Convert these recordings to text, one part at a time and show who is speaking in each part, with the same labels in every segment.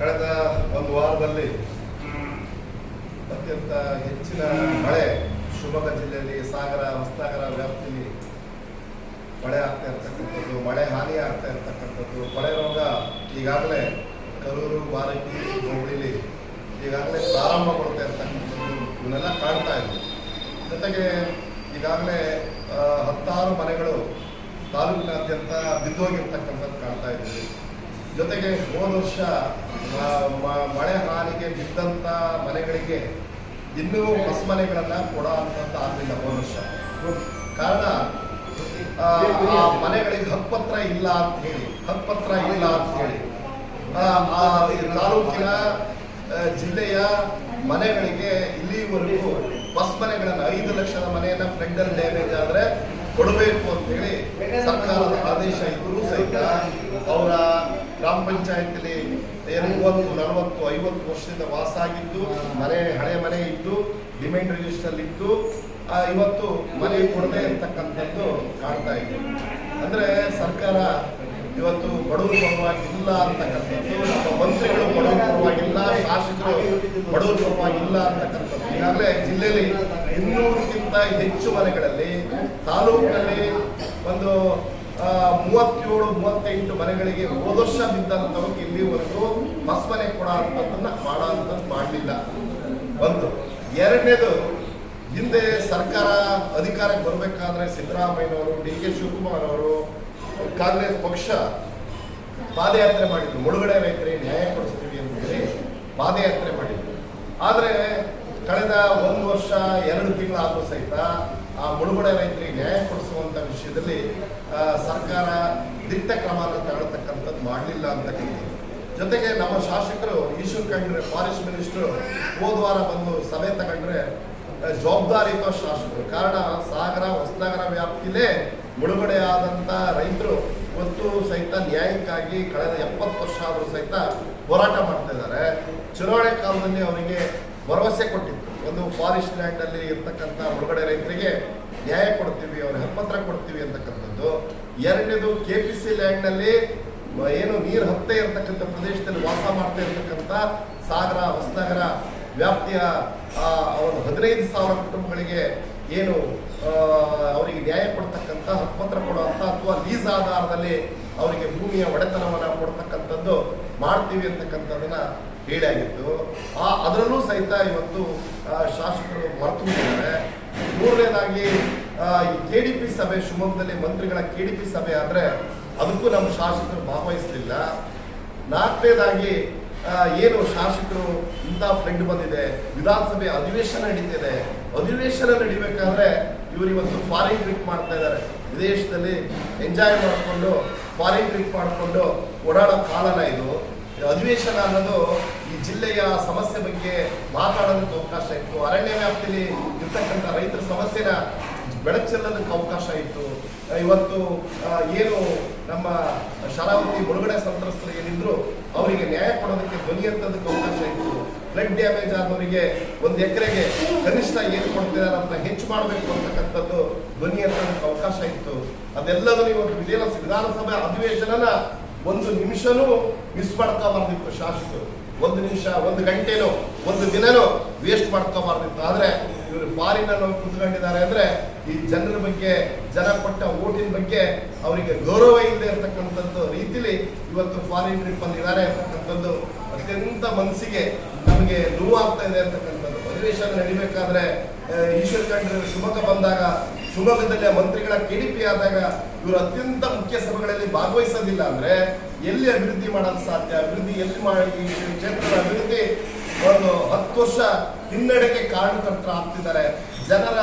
Speaker 1: ಕಳೆದ ಒಂದು ವಾರದಲ್ಲಿ ಅತ್ಯಂತ ಹೆಚ್ಚಿನ ಮಳೆ ಶಿವಮೊಗ್ಗ ಜಿಲ್ಲೆಯಲ್ಲಿ ಸಾಗರ, ಹೊಸನಗರ ವ್ಯಾಪ್ತಿಯಲ್ಲಿ ಮಳೆ ಆಗ್ತಾ ಇರ್ತಕ್ಕಂಥದ್ದು, ಮಳೆ ಹಾನಿ ಆಗ್ತಾ ಇರ್ತಕ್ಕಂಥದ್ದು, ಮಳೆ ರೋಗ ಈಗಾಗಲೇ ಕರೂರು ಬಾರಕಿ ಹುಬ್ಬಳ್ಳಿ ಈಗಾಗಲೇ ಪ್ರಾರಂಭಗೊಳ್ತಾ ಇರ್ತಕ್ಕಂಥದ್ದು ಇವನ್ನೆಲ್ಲ ಕಾಣ್ತಾ ಇದ್ವಿ ಜೊತೆಗೆ ಈಗಾಗಲೇ ಹತ್ತಾರು ಮನೆಗಳು ತಾಲೂಕಿನಾದ್ಯಂತ ಬಿದ್ದೋಗಿರ್ತಕ್ಕಂಥದ್ದು ಕಾಣ್ತಾ ಇದ್ವಿ ಜೊತೆಗೆ ಹೋದ ವರ್ಷ ಮಳೆ ಹಾನಿಗೆ ಬಿದ್ದಂಥ ಮನೆಗಳಿಗೆ ಇನ್ನೂ ಹೊಸ ಮನೆಗಳನ್ನ ಕೊಡೋ ಆಗಲಿಲ್ಲ ಹೋದ ವರ್ಷ. ಕಾರಣ ಮನೆಗಳಿಗೆ ಹಕ್ಕುಪತ್ರ ಇಲ್ಲ ಅಂತ ಹೇಳಿ, ಹಕ್ಕುಪತ್ರ ಇಲ್ಲ ಅಂತ ಹೇಳಿ. ತಾಲೂಕಿನ ಜಿಲ್ಲೆಯ ಮನೆಗಳಿಗೆ ಇಲ್ಲಿವರೆಗೂ ಬಸ್ ಮನೆಗಳನ್ನ ಐದು ಲಕ್ಷದ ಮನೆಯನ್ನ ಫ್ರೆಂಡಲ್ ಡ್ಯಾಮೇಜ್ ಆದ್ರೆ ಕೊಡಬೇಕು ಅಂತ ಹೇಳಿ ಸರ್ಕಾರದ ಆದೇಶ ಇದ್ರೂ ಸಹಿತ ಅವರ ಗ್ರಾಮ ಪಂಚಾಯತಿಲಿ ಮೂವತ್ತು ನಲವತ್ತು, ಐವತ್ತು ವರ್ಷದಿಂದ ವಾಸ ಆಗಿದ್ದು ಮನೆ, ಹಳೆ ಮನೆ ಇದ್ದು, ಡಿಮ್ಯಾಂಡ್ ರಿಜಿಸ್ಟರ್ ಇದ್ದು ಇವತ್ತು ಮನೆ ಕೊಡದೆ ಇರ್ತಕ್ಕಂಥದ್ದು ಕಾಣ್ತಾ ಇದೆ. ಅಂದ್ರೆ ಸರ್ಕಾರ ಇವತ್ತು ಬಡವರು ಪರವಾಗಿಲ್ಲ ಅಂತಕ್ಕಂಥದ್ದು, ನಮ್ಮ ಮಂತ್ರಿಗಳು ಬಡವರು ಪರವಾಗಿಲ್ಲ, ಶಾಸಕರು ಬಡವರು ಪರವಾಗಿಲ್ಲ ಅಂತಕ್ಕಂಥದ್ದು. ಈಗಾಗಲೇ ಜಿಲ್ಲೆಯಲ್ಲಿ ಇನ್ನೂರಕ್ಕಿಂತ ಹೆಚ್ಚು ಮನೆಗಳಲ್ಲಿ ತಾಲೂಕಿನಲ್ಲಿ ಒಂದು ಮೂವತ್ತೇಳು ಮೂವತ್ತೆಂಟು ಮನೆಗಳಿಗೆ ಹೋದ ವರ್ಷ ಇಲ್ಲಿ ಇಲ್ಲಿವರೆಗೂ ಬಸ್ ಮನೆ ಕೊಡ ಅಂತದನ್ನ ಮಾಡೋ ಅಂತ ಮಾಡಲಿಲ್ಲ. ಒಂದು. ಎರಡನೇದು, ಹಿಂದೆ ಸರ್ಕಾರ ಅಧಿಕಾರಕ್ಕೆ ಬರಬೇಕಾದ್ರೆ ಸಿದ್ದರಾಮಯ್ಯನವರು ಡಿ ಕೆ ಶಿವಕುಮಾರ್ ಅವರು ಕಾಂಗ್ರೆಸ್ ಪಕ್ಷ ಪಾದಯಾತ್ರೆ ಮಾಡಿದ್ರು. ಮುಳುಗಡೆ ರೈತರಿಗೆ ನ್ಯಾಯ ಕೊಡಿಸ್ತೀವಿ ಅಂತ ಹೇಳಿ ಪಾದಯಾತ್ರೆ ಮಾಡಿದ್ರು. ಆದರೆ ಕಳೆದ ಒಂದು ವರ್ಷ, ಎರಡು ತಿಂಗಳಾದರೂ ಸಹಿತ ಆ ಮುಳುಗಡೆ ರೈತರಿಗೆ ನ್ಯಾಯ ಕೊಡಿಸುವಂಥ ವಿಷಯದಲ್ಲಿ ಸರ್ಕಾರ ದಿಟ್ಟ ಕ್ರಮ ತಗೊಳ್ತಕ್ಕಂಥದ್ದು ಮಾಡಲಿಲ್ಲ ಅಂತಕ್ಕಂಥದ್ದು ಜೊತೆಗೆ ನಮ್ಮ ಶಾಸಕರು, ಈಶ್ವರ್ ಖಂಡ್ರೆ ಫಾರೆಸ್ಟ್ ಮಿನಿಸ್ಟರ್ ಹೋದ ವಾರ ಬಂದು ಸಭೆ ತಗೊಂಡ್ರೆ ಜವಾಬ್ದಾರಿಯುತ ಶಾಸಕರು. ಕಾರಣ ಸಾಗರ, ಹೊಸನಗರ ವ್ಯಾಪ್ತಿಲೇ ಮುಳುಗಡೆ ಆದಂಥ ರೈತರು ಇವತ್ತು ಸಹಿತ ನ್ಯಾಯಕ್ಕಾಗಿ ಕಳೆದ ಎಪ್ಪತ್ತು ವರ್ಷ ಆದರೂ ಸಹಿತ ಹೋರಾಟ ಮಾಡ್ತಾ ಇದ್ದಾರೆ. ಚುನಾವಣೆ ಕಾಲದಲ್ಲಿ ಅವರಿಗೆ ಭರವಸೆ ಕೊಟ್ಟಿತ್ತು. ಒಂದು ಫಾರೆಸ್ಟ್ ಲ್ಯಾಂಡ್ ಅಲ್ಲಿ ಇರ್ತಕ್ಕಂಥ ಮುಳುಗಡೆ ರೈತರಿಗೆ ನ್ಯಾಯ ಕೊಡ್ತೀವಿ ಅವ್ರಿಗೆ ಹಕ್ಕುಪತ್ರ ಕೊಡ್ತೀವಿ ಅಂತಕ್ಕಂಥದ್ದು. ಎರಡನೇದು ಕೆ ಪಿ ಸಿ ಲ್ಯಾಂಡ್ನಲ್ಲಿ ಏನು ನೀರು ಹತ್ತೇ ಇರತಕ್ಕಂಥ ಪ್ರದೇಶದಲ್ಲಿ ವಾಸ ಮಾಡ್ತಾ ಇರತಕ್ಕಂಥ ಸಾಗರ, ಹೊಸನಗರ ವ್ಯಾಪ್ತಿಯ ಒಂದು ಹದಿನೈದು ಸಾವಿರ ಕುಟುಂಬಗಳಿಗೆ ಏನು ಅವರಿಗೆ ನ್ಯಾಯ ಕೊಡ್ತಕ್ಕಂಥ ಹಕ್ಕುಪತ್ರ ಕೊಡುವಂಥ ಅಥವಾ ಲೀಸ್ ಆಧಾರದಲ್ಲಿ ಅವರಿಗೆ ಭೂಮಿಯ ಒಡೆತನವನ್ನು ಕೊಡ್ತಕ್ಕಂಥದ್ದು ಮಾಡ್ತೀವಿ ಅಂತಕ್ಕಂಥದ್ದನ್ನ ಹೇಳಾಗಿತ್ತು ಆ, ಅದರಲ್ಲೂ ಸಹಿತ ಇವತ್ತು ಶಾಸಕರು ಮರೆತು ಬಿಟ್ಟಿದ್ದಾರೆ ಮೂರನೇದಾಗಿ ಈ ಕೆ ಡಿ ಪಿ ಸಭೆ ಶಿವಮೊಗ್ಗದಲ್ಲಿ ಮಂತ್ರಿಗಳ ಕೆ ಡಿ ಪಿ ಸಭೆ ಆದರೆ ಅದಕ್ಕೂ ನಮ್ಮ ಶಾಸಕರು ಭಾಗವಹಿಸಲಿಲ್ಲ ನಾಲ್ಕನೇದಾಗಿ ಏನು ಶಾಸಕರು ಇಂಥ ಫ್ರೆಂಡ್ ಬಂದಿದೆ, ವಿಧಾನಸಭೆ ಅಧಿವೇಶನ ನಡೀತಿದೆ, ಅಧಿವೇಶನ ನಡಿಬೇಕಾದ್ರೆ ಇವರು ಇವತ್ತು ಫಾರಿನ್ ಟ್ರಿಪ್ ಮಾಡ್ತಾ ಇದ್ದಾರೆ. ವಿದೇಶದಲ್ಲಿ ಎಂಜಾಯ್ ಮಾಡಿಕೊಂಡು ಫಾರಿನ್ ಟ್ರಿಪ್ ಮಾಡಿಕೊಂಡು ಓಡಾಡೋ ಕಾಲನ ಇದು. ಅಧಿವೇಶನ ಅನ್ನೋದು ಈ ಜಿಲ್ಲೆಯ ಸಮಸ್ಯೆ ಬಗ್ಗೆ ಮಾತಾಡೋದಕ್ಕೆ ಅವಕಾಶ ಇತ್ತು. ಅರಣ್ಯ ವ್ಯಾಪ್ತಿಯಲ್ಲಿ ಇರ್ತಕ್ಕಂಥ ರೈತರ ಸಮಸ್ಯೆನ ಬೆಳಕು ಚೆಲ್ಲೋದಕ್ಕೆ ಅವಕಾಶ ಇತ್ತು. ಇವತ್ತು ಏನು ನಮ್ಮ ಶರಾವತಿ ಮುಳುಗಡೆ ಸಂತ್ರಸ್ತರು ಏನಿದ್ರು ಅವರಿಗೆ ನ್ಯಾಯ ಕೊಡೋದಕ್ಕೆ ಧ್ವನಿ ಎತ್ತೋದಕ್ಕೆ ಅವಕಾಶ ಇತ್ತು. ಫ್ಲಡ್ ಡ್ಯಾಮೇಜ್ ಆದವರಿಗೆ ಒಂದು ಎಕರೆಗೆ ಕನಿಷ್ಠ ಏನು ಕೊಡ್ತಿದ್ದಾರೆ ಅಂತ ಹೆಚ್ಚು ಮಾಡಬೇಕು ಅಂತಕ್ಕಂಥದ್ದು ಧ್ವನಿ ಎತ್ತೋದಕ್ಕೆ ಅವಕಾಶ ಇತ್ತು. ಅದೆಲ್ಲದನ್ನು ಇವತ್ತು ವಿಧಾನ ವಿಧಾನಸಭೆ ಅಧಿವೇಶನನ ಒಂದು ನಿಮಿಷನೂ ಮಿಸ್ ಮಾಡ್ಕೋಬಾರ್ದಿತ್ತು ಶಾಸಕರು. ಒಂದು ನಿಮಿಷ, ಒಂದು ಗಂಟೆನೋ ಒಂದು ದಿನನೋ ವೇಸ್ಟ್ ಮಾಡ್ಕೋಬಾರ್ದಿತ್ತು. ಆದ್ರೆ ಇವರು ಫಾರಿನ್ ಅಲ್ಲಿ ಕುತ್ಕೊಂಡಿದ್ದಾರೆ ಅಂದ್ರೆ ಈ ಜನರ ಬಗ್ಗೆ, ಜನ ಕೊಟ್ಟ ಓಟಿನ ಬಗ್ಗೆ ಅವರಿಗೆ ಗೌರವ ಇಲ್ಲದೆ ಇರತಕ್ಕಂಥದ್ದು ರೀತಿಲಿ ಇವತ್ತು ಫಾರಿನ್ ಟ್ರಿಪ್ ಬಂದಿದ್ದಾರೆ ಅಂತಕ್ಕಂಥದ್ದು ಅತ್ಯಂತ ಮನಸ್ಸಿಗೆ ನಮಗೆ ನೋವಾಗ್ತಾ ಇದೆ ಅಂತಕ್ಕಂಥದ್ದು. ಅಧಿವೇಶನ ನಡಿಬೇಕಾದ್ರೆ ಈಶ್ವರ ಈಶ್ವರ್ ಖಂಡ್ರೆ ಶಿವಮೊಗ್ಗ ಬಂದಾಗ ಶಿವಮೊಗ್ಗದಲ್ಲಿ ಮಂತ್ರಿಗಳ ಕೆಡಿಪಿ ಆದಾಗ ಇವರು ಅತ್ಯಂತ ಮುಖ್ಯ ಸಭೆಗಳಲ್ಲಿ ಭಾಗವಹಿಸೋದಿಲ್ಲ ಅಂದ್ರೆ ಎಲ್ಲಿ ಅಭಿವೃದ್ಧಿ ಮಾಡಲು ಸಾಧ್ಯ? ಅಭಿವೃದ್ಧಿ ಎಲ್ಲಿ ಮಾಡಿ ಕ್ಷೇತ್ರದ ಅಭಿವೃದ್ಧಿ? ಒಂದು ಹತ್ತು ವರ್ಷ ಹಿನ್ನಡೆಗೆ ಕಾರಣಕರ್ತರು ಆಗ್ತಿದ್ದಾರೆ. ಜನರ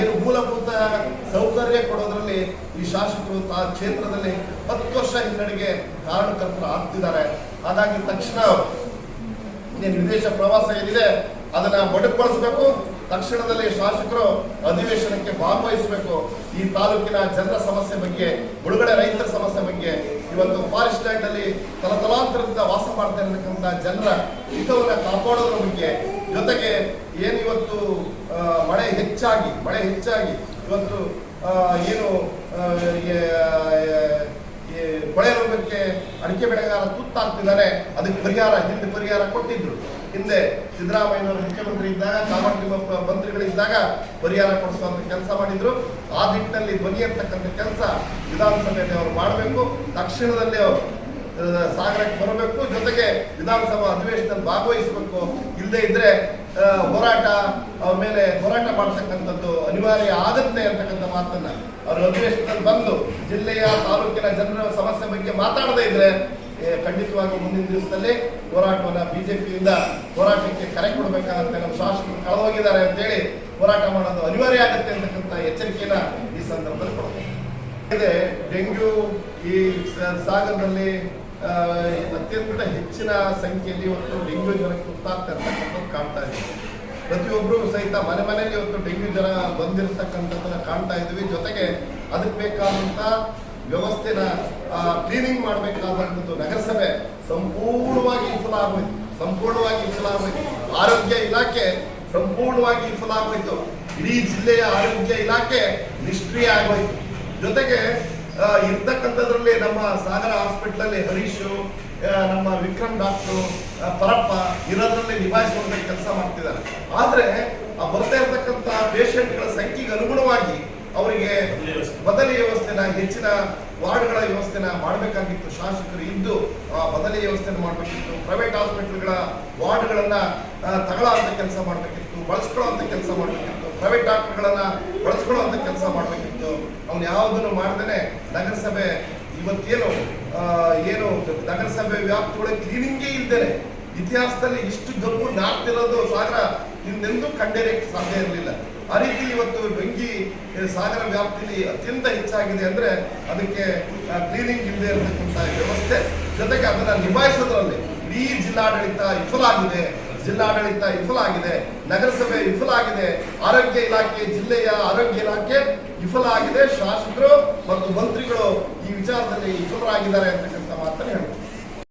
Speaker 1: ಏನು ಮೂಲಭೂತ ಸೌಕರ್ಯ ಕೊಡೋದ್ರಲ್ಲಿ ಈ ಶಾಸಕರು ಆ ಕ್ಷೇತ್ರದಲ್ಲಿ ಹತ್ತು ವರ್ಷ ಹಿನ್ನಡೆಗೆ ಕಾರಣಕರ್ತರು ಆಗ್ತಿದ್ದಾರೆ. ಹಾಗಾಗಿ ತಕ್ಷಣ ವಿದೇಶ ಪ್ರವಾಸ ಏನಿದೆ, ಅದನ್ನ ಮೊಟಕುಗೊಳಿಸಬೇಕು ತಕ್ಷಣದಲ್ಲಿ ಶಾಸಕರು ಅಧಿವೇಶನಕ್ಕೆ ಭಾಗವಹಿಸಬೇಕು. ಈ ತಾಲೂಕಿನ ಜನರ ಸಮಸ್ಯೆ ಬಗ್ಗೆ, ಮುಳುಗಡೆ ರೈತರ ಸಮಸ್ಯೆ ಬಗ್ಗೆ ಇವತ್ತು ಫಾರೆಸ್ಟ್ ಲ್ಯಾಂಡ್ ಅಲ್ಲಿ ತಲತಲಾಂತರದಿಂದ ವಾಸ ಮಾಡ್ತಾ ಇರತಕ್ಕಂಥ ಜನರ ಹಿತವನ್ನ ಕಾಪಾಡೋದ್ರ ಬಗ್ಗೆ ಜೊತೆಗೆ ಏನು ಇವತ್ತು ಮಳೆ ಹೆಚ್ಚಾಗಿ ಮಳೆ ಹೆಚ್ಚಾಗಿ ಇವತ್ತು ಏನು ಕೊಳೆ ರೋಗಕ್ಕೆ ಅಡಿಕೆ ಬೆಳೆಗಾರ ತುತ್ತಾಗ್ತಿದ್ದಾರೆ. ಅದಕ್ಕೆ ಪರಿಹಾರ, ಹಿಂದೆ ಪರಿಹಾರ ಕೊಟ್ಟಿದ್ರು. ಹಿಂದೆ ಸಿದ್ದರಾಮಯ್ಯನವರು ಮುಖ್ಯಮಂತ್ರಿ ಇದ್ದಾಗ ಸಾಮಾನ್ಯ ಮಂತ್ರಿಗಳಿದ್ದಾಗ ಪರಿಹಾರ ಕೊಡಿಸುವಂತ ಕೆಲಸ ಮಾಡಿದ್ರು. ಆ ನಿಟ್ಟಿನಲ್ಲಿ ಧ್ವನಿ ಎತ್ತಕ್ಕಂಥ ಕೆಲಸ ವಿಧಾನಸಭೆಯಲ್ಲಿ ಅವರು ಮಾಡಬೇಕು. ತಕ್ಷಣದಲ್ಲಿ ಅವರು ಸಾಗರಕ್ಕೆ ಬರಬೇಕು. ಜೊತೆಗೆ ವಿಧಾನಸಭಾ ಅಧಿವೇಶನದಲ್ಲಿ ಭಾಗವಹಿಸಬೇಕು. ಇಲ್ಲದೆ ಇದ್ರೆ ಹೋರಾಟ, ಅವ್ರ ಮೇಲೆ ಹೋರಾಟ ಮಾಡ್ತಕ್ಕಂಥದ್ದು ಅನಿವಾರ್ಯ ಆಗುತ್ತೆ ಅಂತಕ್ಕಂಥ ಮಾತನ್ನ ಅವರು ಅಧಿವೇಶನದಲ್ಲಿ ಬಂದು ಜಿಲ್ಲೆಯ ತಾಲೂಕಿನ ಜನರ ಸಮಸ್ಯೆ ಬಗ್ಗೆ ಮಾತಾಡದೇ ಇದ್ರೆ ಖಂಡಿತವಾಗಿ ಮುಂದಿನ ದಿವಸದಲ್ಲಿ ಹೋರಾಟವನ್ನ ಬಿಜೆಪಿಯಿಂದ ಹೋರಾಟಕ್ಕೆ ಕರೆ ಕೊಡಬೇಕಾಗುತ್ತೆ. ನಮ್ಮ ಶಾಸಕರು ಕಳೆದೋಗಿದ್ದಾರೆ ಅಂತೇಳಿ ಹೋರಾಟ ಮಾಡೋದು ಅನಿವಾರ್ಯ ಆಗುತ್ತೆ ಅಂತಕ್ಕಂಥ ಎಚ್ಚರಿಕೆಯನ್ನ ಈ ಸಂದರ್ಭದಲ್ಲಿ ಕೊಡಬೇಕು. ಇದೆ, ಡೆಂಗ್ಯೂ ಈ ಸಾಗರದಲ್ಲಿ ಅತ್ಯಂತ ಹೆಚ್ಚಿನ ಸಂಖ್ಯೆಯಲ್ಲಿ ಇವತ್ತು ಡೆಂಗ್ಯೂ ಜ್ವರಕ್ಕೆ ತುತ್ತಾಗ್ತಾ ಕಾಣ್ತಾ ಇದೆ. ಪ್ರತಿಯೊಬ್ಬರು ಸಹಿತ ಮನೆ ಮನೆಯಲ್ಲಿ ಇವತ್ತು ಡೆಂಗ್ಯೂ ಜ್ವರ ಬಂದಿರತಕ್ಕಂಥದ್ದನ್ನ ಕಾಣ್ತಾ ಇದ್ವಿ ಜೊತೆಗೆ ಅದಕ್ಕೆ ಬೇಕಾದಂತ ವ್ಯವಸ್ಥೆನ ಕ್ಲೀನಿಂಗ್ ಮಾಡಬೇಕಾದಂಥದ್ದು ನಗರಸಭೆ ಸಂಪೂರ್ಣವಾಗಿ ವಿಫಲ ಆಗೋಯ್ತು. ಸಂಪೂರ್ಣವಾಗಿ ವಿಫಲ ಆಗೋಯ್ತು. ಆರೋಗ್ಯ ಇಲಾಖೆ ಸಂಪೂರ್ಣವಾಗಿ ವಿಫಲ ಆಗೋಯ್ತು. ಇಡೀ ಜಿಲ್ಲೆಯ ಆರೋಗ್ಯ ಇಲಾಖೆ ನಿಷ್ಕ್ರಿಯ ಆಗೋಯ್ತು. ಜೊತೆಗೆ ಇರ್ತಕ್ಕಂಥದ್ರಲ್ಲಿ ನಮ್ಮ ಸಾಗರ ಹಾಸ್ಪಿಟಲ್ ಅಲ್ಲಿ ಹರೀಶು ನಮ್ಮ ವಿಕ್ರಮ್ ಡಾಕ್ಟ್ರು ಪರಪ್ಪ ಇರೋದ್ರಲ್ಲಿ ನಿಭಾಯಿಸುವಂತ ಕೆಲಸ ಮಾಡ್ತಿದ್ದಾರೆ. ಆದ್ರೆ ಬರ್ತಾ ಇರ್ತಕ್ಕಂಥ ಪೇಷಂಟ್ಗಳ ಸಂಖ್ಯೆಗೆ ಅನುಗುಣವಾಗಿ ಅವರಿಗೆ ಹೆಚ್ಚಿನ ವಾರ್ಡ್ಗಳ ವ್ಯವಸ್ಥೆನ ಮಾಡಬೇಕಾಗಿತ್ತು. ಶಾಸಕರು ಇದ್ದು ಬದಲಿ ವ್ಯವಸ್ಥೆನ ಮಾಡಬೇಕಿತ್ತು. ಪ್ರೈವೇಟ್ ಹಾಸ್ಪಿಟಲ್ಗಳ ವಾರ್ಡ್ಗಳನ್ನ ತಗೊಳ್ಳೋ ಅಂತ ಕೆಲಸ ಮಾಡಬೇಕಿತ್ತು. ಬಳಸ್ಕೊಳ್ಳೋ ಅಂತ ಕೆಲಸ ಮಾಡಬೇಕಿತ್ತು. ಪ್ರೈವೇಟ್ ಡಾಕ್ಟರ್ಗಳನ್ನ ಬಳಸ್ಕೊಳ್ಳೋ ಅಂತ ಕೆಲಸ ಮಾಡಬೇಕಿತ್ತು. ಅವ್ನು ಯಾವುದನ್ನು ಮಾಡ್ದೇನೆ ನಗರಸಭೆ ಇವತ್ತೇನು ಏನು ನಗರಸಭೆ ವ್ಯಾಪ್ತಿಯೊಳಗೆ ಕ್ಲೀನಿಂಗೇ ಇಲ್ದೇನೆ. ಇತಿಹಾಸದಲ್ಲಿ ಇಷ್ಟು ಗಬ್ಬು ನಾರ್ತಿರೋದು ಸಾಗರ ಹಿಂದೆಂದೂ ಕಂಡೇರಕ್ಕೆ ಸಾಧ್ಯ ಇರಲಿಲ್ಲ. ಆ ರೀತಿ ಇವತ್ತು ಬೆಂಕಿ ಸಾಗರ ವ್ಯಾಪ್ತಿಲಿ ಅತ್ಯಂತ ಹೆಚ್ಚಾಗಿದೆ ಅಂದ್ರೆ ಅದಕ್ಕೆ ಕ್ಲೀನಿಂಗ್ ಇಲ್ಲದೆ ಇರತಕ್ಕಂಥ ವ್ಯವಸ್ಥೆ. ಜೊತೆಗೆ ಅದನ್ನ ನಿಭಾಯಿಸೋದ್ರಲ್ಲಿ ಇಡೀ ಜಿಲ್ಲಾಡಳಿತ ವಿಫಲ ಆಗಿದೆ. ಜಿಲ್ಲಾಡಳಿತ ವಿಫಲ ಆಗಿದೆ. ನಗರಸಭೆ ವಿಫಲ ಆಗಿದೆ. ಆರೋಗ್ಯ ಇಲಾಖೆ, ಜಿಲ್ಲೆಯ ಆರೋಗ್ಯ ಇಲಾಖೆ ವಿಫಲ ಆಗಿದೆ. ಶಾಸಕರು ಮತ್ತು ಮಂತ್ರಿಗಳು ಈ ವಿಚಾರದಲ್ಲಿ ವಿಫಲರಾಗಿದ್ದಾರೆ ಅಂತಕ್ಕಂಥ